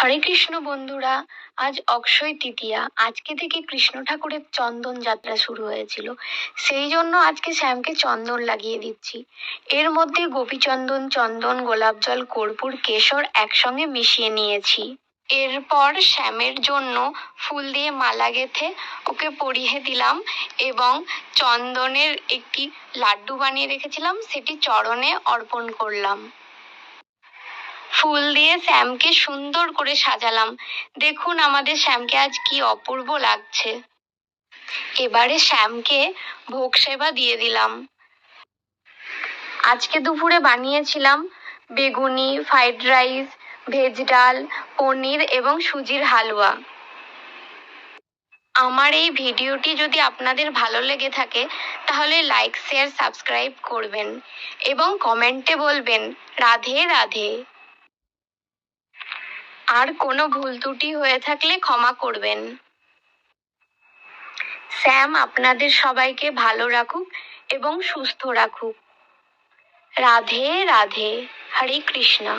হরে কৃষ্ণ বন্ধুরা, আজ অক্ষয় তৃতীয়া। আজকে থেকে কৃষ্ণ ঠাকুরের চন্দন যাত্রা শুরু হয়েছিল। সেই জন্য আজকে শ্যামকে চন্দন লাগিয়ে দিচ্ছি। এর মধ্যে গোপীচন্দন, চন্দন, গোলাপ জল, কর্পূর, কেশর একসঙ্গে মিশিয়ে নিয়েছি। এরপর শ্যামের জন্য ফুল দিয়ে মালা গেথে ওকে পরিয়ে দিলাম এবং চন্দনের একটি লাড্ডু বানিয়ে রেখেছিলাম, সেটি চরণে অর্পণ করলাম। ফুল দিয়ে শ্যামকে সুন্দর করে সাজালাম। দেখুন আমাদের শ্যামকে আজ কি অপূর্ব লাগছে। এবারে শ্যামকে ভোগ সেবা দিয়ে দিলাম। আজকে দুপুরে বানিয়েছিলাম বেগুনি ফ্রাইড রাইস ভেজ ডাল, পনির এবং সুজির হালুয়া। আমার এই ভিডিওটি যদি আপনাদের ভালো লেগে থাকে, তাহলে লাইক শেয়ার সাবস্ক্রাইব করবেন এবং কমেন্টে বলবেন, রাধে রাধে। আর কোনো ভুল ত্রুটি হয়ে থাকলে ক্ষমা করবেন। স্যাম, আপনাদের সবাইকে ভালো রাখুক এবং সুস্থ রাখুক। রাধে রাধে, হরে কৃষ্ণা।